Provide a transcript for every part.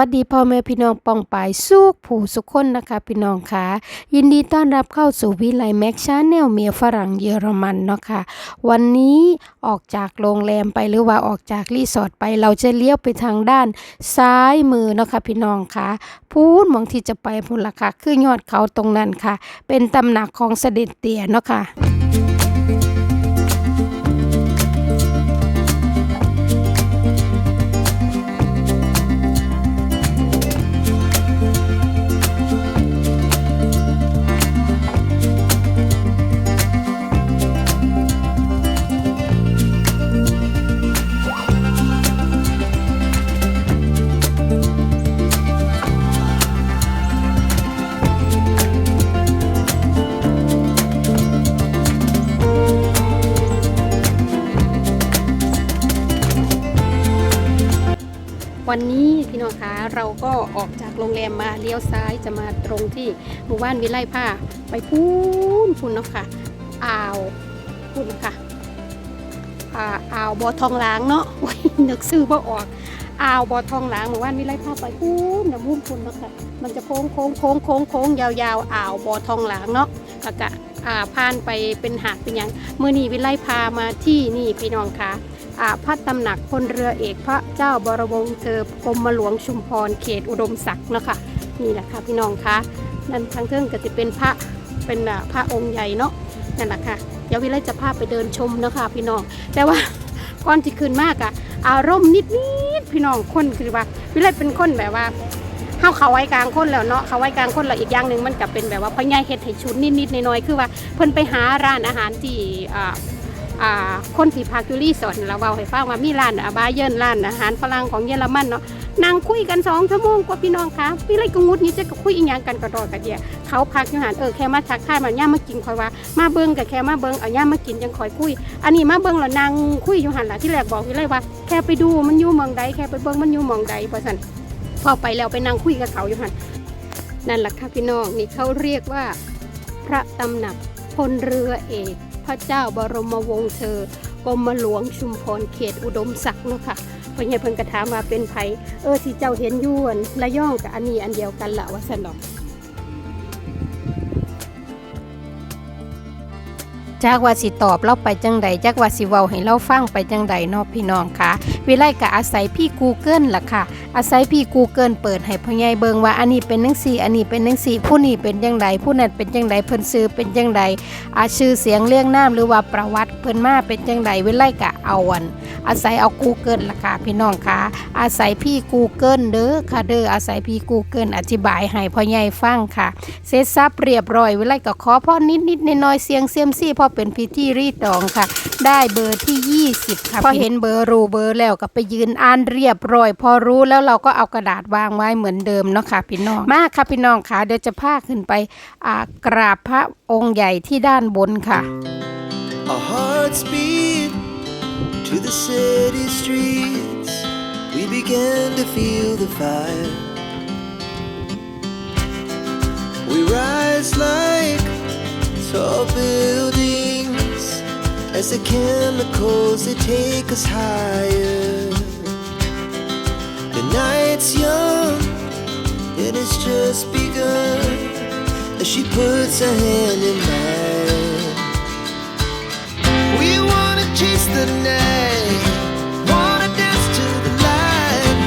วัสดีพ่อแม่พี่น้องปองปายสุขผู้สุขคนนะคะ พี่น้องค่ะยินดีต้อนรับเข้าสู่วิไลแม็กชาแนลเมียฝรั่งเยอรมันเนาะค่ะวันนี้ออกจากโรงแรมไปหรือว่าออกจากรีสอร์ทไปเราจะเลี้ยวไปทางด้านซ้ายมือเนาะค่ะพี่น้องค่ะพูดมองที่จะไปพุ่นละค่ะคือยอดเขาตรงนั้นค่ะ เป็นตำหนักของเสด็จเตี่ยเนาะค่ะ วันนี้พี่น้องคะเราก็ออกจากโรงแรมมาเลี้ยวซ้ายจะมาตรงที่หมู่บ้านวิไลผ้าไปพูนพูนเนาะค่ะอ่าวพูนค่ะอ่าอ่าวบอทองหล้างเนาะนึกซื้อบ่ออกอ่าวบอทองหล้างหมู่บ้านวิไลผ้าไปพูนนะพูนพูนเนาะค่ะมันจะโค้งโค้งโค้งโค้งโค้งยาวๆอ่าวบอทองหล้างเนาะแล้วก็อ่าผ่านไปเป็นหาดเป็นหยังเมื่อนี้วิไลพามาที่นี่พี่น้องคะอ่า พระตำหนักพลเรือเอกพระเจ้าบรมวงศ์เธอกรมหลวงชุมพรเขตอุดมศักดิ์นะคะนี่แหละค่ะพี่น้องคะนั่นทางเทิงก็จะเป็นพระเป็นพระองค์ใหญ่เนาะนั่นแหละค่ะเดี๋ยววิไลจะพาไปเดินชมนะคะพี่น้อง แต่ว่าก่อนที่คืนมากอะอารมณ์นิดๆพี่น้องคนคือว่า วิไลเป็นคนแบบว่าเฮาเขาไว้กลางคนแล้วเนาะเขาไว้กลางคนแล้วอีกอย่างหนึ่งมันก็เป็นแบบว่าพ่อใหญ่เฮ็ดให้ชุดนิดๆน้อยๆคือว่าเพิ่นไปหาร้านอาหารที่อ่า คนที่พักอยู่รีสอร์ทเราเว้าให้ฟังว่ามีร้านอาบาเยินร้านอาหารฝรั่งของเยอรมันเนาะนั่งคุยกันสองชั่วโมงกว่าพี่น้องคะพี่ไรก็งุดนี้จะคุยอีหยังกันกระดอกกระเดียเขาพักอยู่หันเออแค่มาทักทายมาย่ามากินคอยว่ามาเบิ้งกับแค่มาเบิ้งเอาย่ามากินจังคอยคุย อันนี้มาเบิ้งแล้วนางคุยอยู่หันหล่ะที่แรกบอกพี่ไรว่าแค่ไปดูมันอยู่เมืองใดแค่ไปเบิ้งมันอยู่เมืองใดเพราะสันพอไปแล้วไปนั่งคุยกับเขาอยู่หันนั่นแหละค่ะพี่น้องนี่เขาเรียกว่า พระตำหนักพลเรือเอก พระเจ้าบรมวงศ์เธอกรมหลวงชุมพรเขตอุดมศักดิ์เนาะค่ะเพิ่นให้เพิ่นกระถามว่าเป็นไผเออที่เจ้าเห็นอยวนระย่องกับอันนี้อันเดียวกันละว่าสนองจักว่าสิตอบเราไปจังใดจักว่าสิเว้าให้เราฟังไปจังใดเนาะพี่น้องค่ะ วิไลก็อาศัยพี่ Google ล่ะค่ะ อาศัยพี่ Google เปิดให้พ่อใหญ่เบิงว่าอันนี้เป็นจังซี่อันนี้เป็นจังซี่ผู้นี้เป็นจังใดผู้นั้นเป็นจังใดเพิ่นซื้อเป็นจังใดอาชื่อเสียงเรียงนามหรือว่าประวัติเพิ่นมาเป็นจังใดเวลก็เอาอัน อาศัยเอา Google ล่ะค่ะพี่น้องค่ะ อาศัยพี่ Google เด้อค่ะเด้ออาศัยพี่ Google อธิบายให้พ่อใหญ่ฟังค่ะ เสร็จสับเรียบร้อยเวลก็ขอพ่อนิดนิดน้อยๆเสียงเซียมซี่พอเป็นพิธีรีตองค่ะ ได้เบอร์ที่ 20 ค่ะพอเห็นเบอร์รูเบอร์แล้วก็ไปยืนอ่านเรียบร้อย พอรู้แล้วเราก็เอากระดาษวางไว้เหมือนเดิมเนาะค่ะพี่น้องมาค่ะพี่น้องค่ะเดี๋ยวจะพาขึ้นไปกราบพระองค์ใหญ่ที่ด้านบนค่ะ Our hearts beat to the city streets. We began to feel the fire. We rise like tall buildings as the chemicals they take us higher. The night's young and it's just begun as she puts her hand in mine. We wanna chase the night, wanna dance to the light.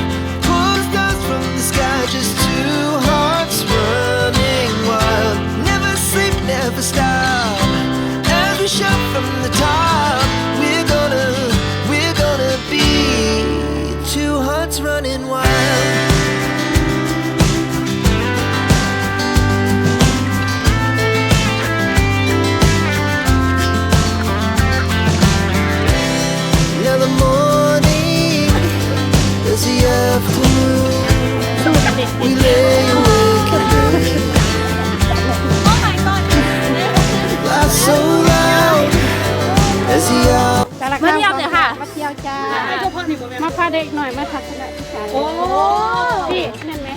Pull stars from the sky, just two hearts running wild. Never sleep, never stop. เด็กหน่อยมาทัศนศึกษาโอ้พี่นั่นไหม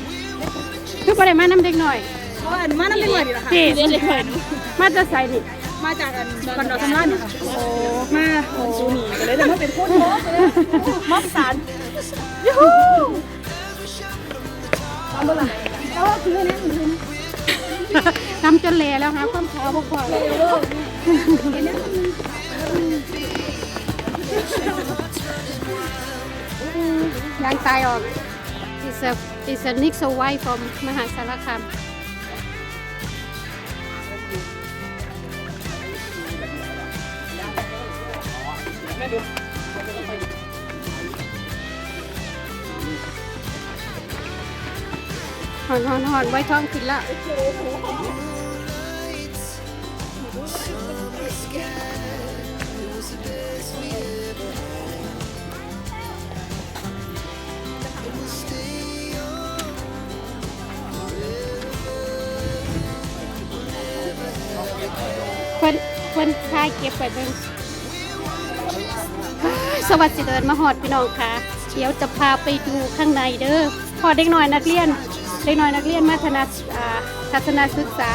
คือประเด็นมาน้ำเด็กหน่อยเพราะอันมานั่นเป็นหน่วยดีละค่ะพี่เรียนเลยค่ะมาจะใส่ดิมาจากอันบันดอกทำร้านเนี่ยค่ะโอ้มาโอ้ซูนีก็เลยแต่มาเป็นโคตรโมกเลยม็อบสารยูฮูทำจนเละแล้วหาความขาวบ่พอเลย ยางตายออก is a is a Nix away from มหาสารคามหอนหอนหอนไว้ท้องกินละ เพิ่นเพิ่นทายเก็บไว้เบิ่งสวัสดีเดินมาหอดพี่น้องค่ะ เดี๋ยวจะพาไปดูข้างในเด้อพอเด็กน้อยนักเรียน เด็กน้อยนักเรียนมาทนาทัศนศึกษา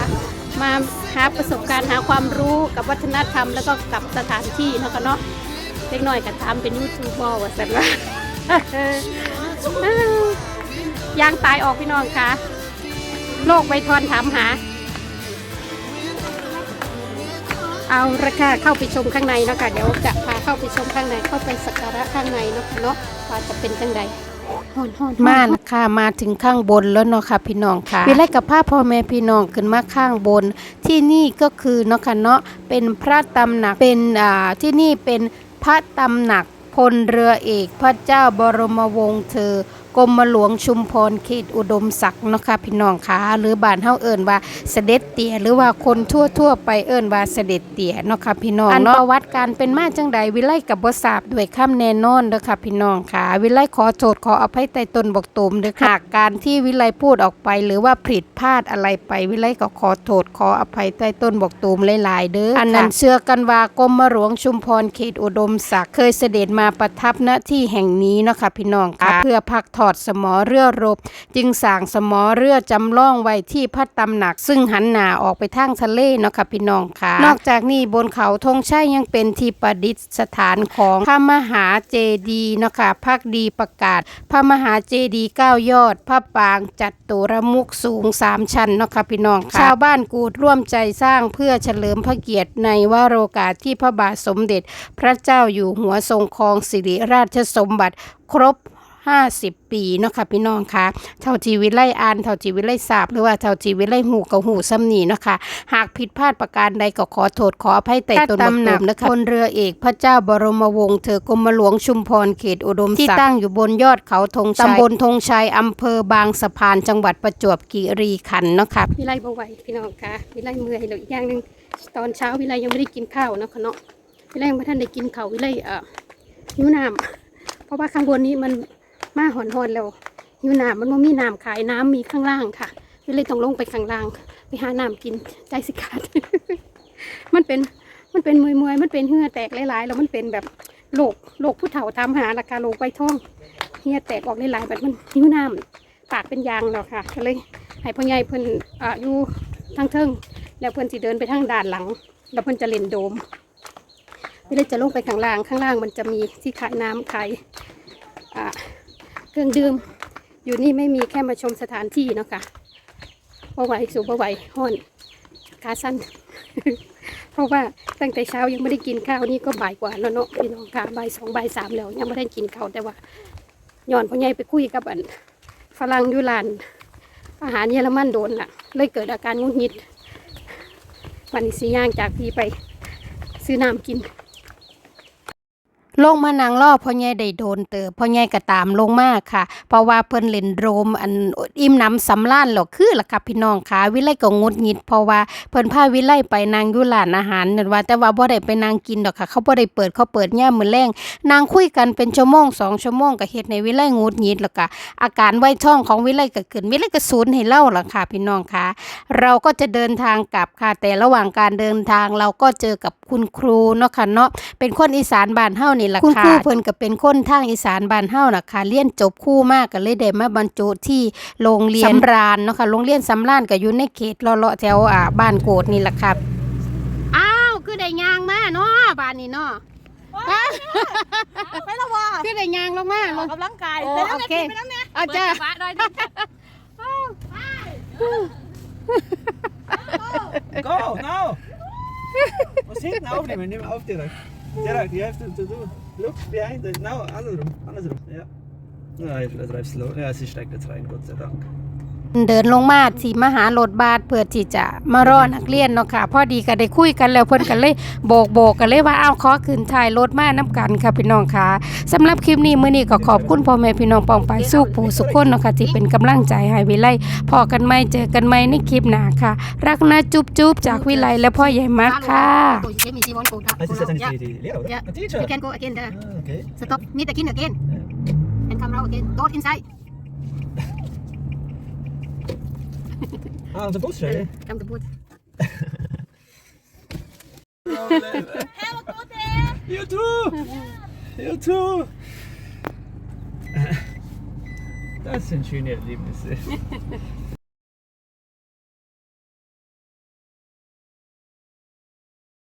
มาหาประสบการณ์หาความรู้กับวัฒนธรรมแล้วก็กับสถานที่เนาะกันเนาะเด็กน้อยก็ทำเป็นยูทูบเบอร์ว่าสันว่ายางตายออกพี่น้องค่ะโลกใบทอนถามหา เอาราคาเข้าไปชมข้างในเนาะค่ะเดี๋ยวจะพาเข้าไปชมข้างในเข้าไปสักการะข้างในเนาะค่ะเนาะว่าจะเป็นจังใดฮอนฮอนมาแล้วค่ะมาถึงข้างบนแล้วเนาะค่ะพี่น้องค่ะวิไลกับภาพพ่อแม่พี่น้องขึ้นมาข้างบน ที่นี่ก็คือเนาะค่ะเนาะเป็นพระตำหนักเป็นอ่าที่นี่เป็นพระตำหนักพลเรือเอกพระเจ้าบรมวงศ์เธอ กรมหลวงชุมพรเขตอุดมศักดิ์เนาะค่ะพี่น้องค่ะหรือบ้านเฮาเอิ้นว่าเสด็จเตี่ยหรือว่าคนทั่วทั่วๆไปเอิ้นว่าเสด็จเตี่ยเนาะค่ะพี่น้องอันประวัติการเป็นมาจังใดวิไลกับบ่ทราบด้วยคำแน่นอนเด้อค่ะพี่น้องค่ะ วิไลขอโทษขออภัยใต้ตนบอกตมเด้อค่ะหากการที่วิไลพูดออกไป หรือว่าผิดพลาดอะไรไปวิไลก็ขอโทษขออภัยใต้ต้นบอกตูมหลายๆเด้ออันนั้นเชื่อกันว่ากรมหลวงชุมพรเขตอุดมศักดิ์เคยเสด็จมาประทับณที่แห่งนี้เนาะค่ะพี่น้องค่ะเพื่อพักถอดสมอเรือรบ จึงสร้างสมอเรือจำลองไว้ที่พระตำหนัก ซึ่งหันหน้าออกไปทางทะเลเนาะค่ะพี่น้องค่ะ นอกจากนี้บนเขาธงชัยยังเป็นที่ประดิษฐานของพระมหาเจดีย์เนาะค่ะพักดีประกาศ พระมหาเจดีย์เก้ายอด พระปางจัดตุรมุกสูงสามชั้นเนาะค่ะพี่น้องค่ะชาวบ้านกูดร่วมใจสร้างเพื่อเฉลิมพระเกียรติในวโรกาสที่พระบาทสมเด็จ พระเจ้าอยู่หัวทรงครองสิริราชสมบัติครบ 50 ปีเนาะค่ะพี่น้องค่ะเท่าชีวิตไล่อ่านเท่าชีวิตไล่ทราบหรือว่าเท่าชีวิตไล่หูกับหูซ้ำนีเนาะค่ะหากผิดพลาดประการใดก็ขอโทษขออภัยแต่ตนบักตุมนะคะพลเรือเอกพระเจ้าบรมวงศ์เธอกรมหลวงชุมพรเขตอุดมศักดิ์ที่ตั้งอยู่บนยอดเขาธงชัยตำบลธงชัยอำเภอบางสะพานจังหวัดประจวบคีรีขันธ์เนาะค่ะวิไลบ่ไหวพี่น้องค่ะวิไลเมื่อยแล้วอีกอย่างหนึงตอนเช้าวิไลยังไม่ได้กินข้าวเนาะค่ะเนาะวิไลยังไม่ทันได้กินข้าววิไลเอ่อหิวน้ำเพราะว่าข้างบนนี้มัน มาหอนหอนๆแล้วหิวน้ำมันบ่มีน้ำขายน้ำมีข้างล่างค่ะก็เลยต้องลงไปข้างล่าง ไปหาน้ำกินใจสิขาดมันเป็นมันเป็นมวยมวยมันเป็นเหงื่อแตกหลายๆแล้วมันเป็นแบบโรคโรคผู้เฒ่าทำหาราคาโรคไวท้องเหงื่อแตกออกหลายๆแบบมันหิวน้ำปากเป็นยางแล้วค่ะก็เลยให้พ่อใหญ่เพิ่นออยู่ทางเทิงแล้วเพิ่นสิเดินไปทางด้านหลัง แล้วเพิ่นจะเล่นโดมก็เลยจะลงไปข้างล่างข้างล่างมันจะมีที่ขายน้ำขายอ่า รื่องดื่ม อยู่นี่ไม่มีแค่มาชมสถานที่เนาะค่ะบ่ไหวสูบ่ไหวห้อนขาสั้น เพราะว่าตั้งแต่เช้ายังไม่ได้กินข้าวนี่ก็บ่ายกว่าแล้วเนาะพี่น้องค่ะบ่ายสองบ่ายสามแล้ว ยังไม่ได้กินข้าวแต่ว่าย้อนพ่อใหญ่ไปคุยกับอันฝรั่งยุลานอาหารเยอรมันโดนล่ะ เลยเกิดอาการงุนงิดวันนี้สีย่างจากพี่ไปซื้อน้ำกิน ลงมานางล่อพ่อใหญ่ได้โดนเติบพ่อใหญ่ก็ตามลงมากค่ะ เพราะว่าเพิ่นเล่นโรมอันอิ่มน้ำสำล้านแล้วคือล่ะค่ะพี่น้องค่ะวิไลก็งดหงิด เพราะว่าเพิ่นพาวิไลไปนางยู่ร้านอาหารนั่นว่าแต่ว่าบ่ได้ไปนางกินดอกค่ะ เขาบ่ได้เปิดเขาเปิดย่ามมื้อแรงนางคุยกันเป็นชั่วโมงสองชั่วโมงก็เฮ็ดให้วิไลงดหงิดแล้วก็อาการไวท้องของวิไลก็ขึ้นวิไลก็สูนให้เล่าล่ะค่ะพี่น้องค่ะ เราก็จะเดินทางกลับค่ะ แต่ระหว่างการเดินทางเราก็เจอกับคุณครูเนาะค่ะเนาะเป็นคนอีสานบ้านเฮานี่ละค่ะคุณครูเพิ่นก็เป็นคนทางอีสานบ้านเฮาน่ะค่ะเรียนจบครู่มากก็เลยได้มาบรรจุที่โรงเรียนสำราญเนาะค่ะโรงเรียนสำราญก็อยู่ในเขตเลาะๆแถวอ่าบ้านโกดนี่แหละครับอ้าวคือได้ยางมาเนาะบ้านนี้เนาะไปแล้ววะคือได้ยางลงมาออกกำลังกายโอ้ไปแล้วโอเคไปแล้วเนี่ยอาจ้า Go, now! Was hinten aufnehmen, nimm auf direkt. Direkt, you have to, to do. Look behind it. Now, andersrum, andersrum, ja. Ja, ich bleib slow. Ja, sie steigt jetzt rein, Gott sei Dank. เดินลงมาสีมาหารถบัสเพื่อที่จะมารอนักเรียนเนาะค่ะพอดีก็ได้คุยกันแล้วเพิ่นก็เลยโบกโบกกันเลยว่าเอาขอขึ้นถ่ายรถมาน้กันค่ะพี่น้องค่ะสำหรับคลิปนี้มื้อนี้ก็ขอบคุณพ่อแม่พี่น้องปองไปสุขผู้สุขคนเนาะค่ะที่เป็นกำลังใจให้วิไลพอกันไหมเจอกันไหมในคลิปหน้าค่ะ รักนะจุ๊บจุ๊บจากวิไลและพ่อใหญ่มักค่ะ Das ist jetzt nicht die, die Lehrer, oder? Ja. A teacher? You can go again there. Ah, okay. Stop. Meet the king again. And come out again. Don't inside. Ah, aan de boot zijn? aan de boot. Help, You too! You too! Das sind schöne Erlebnisse.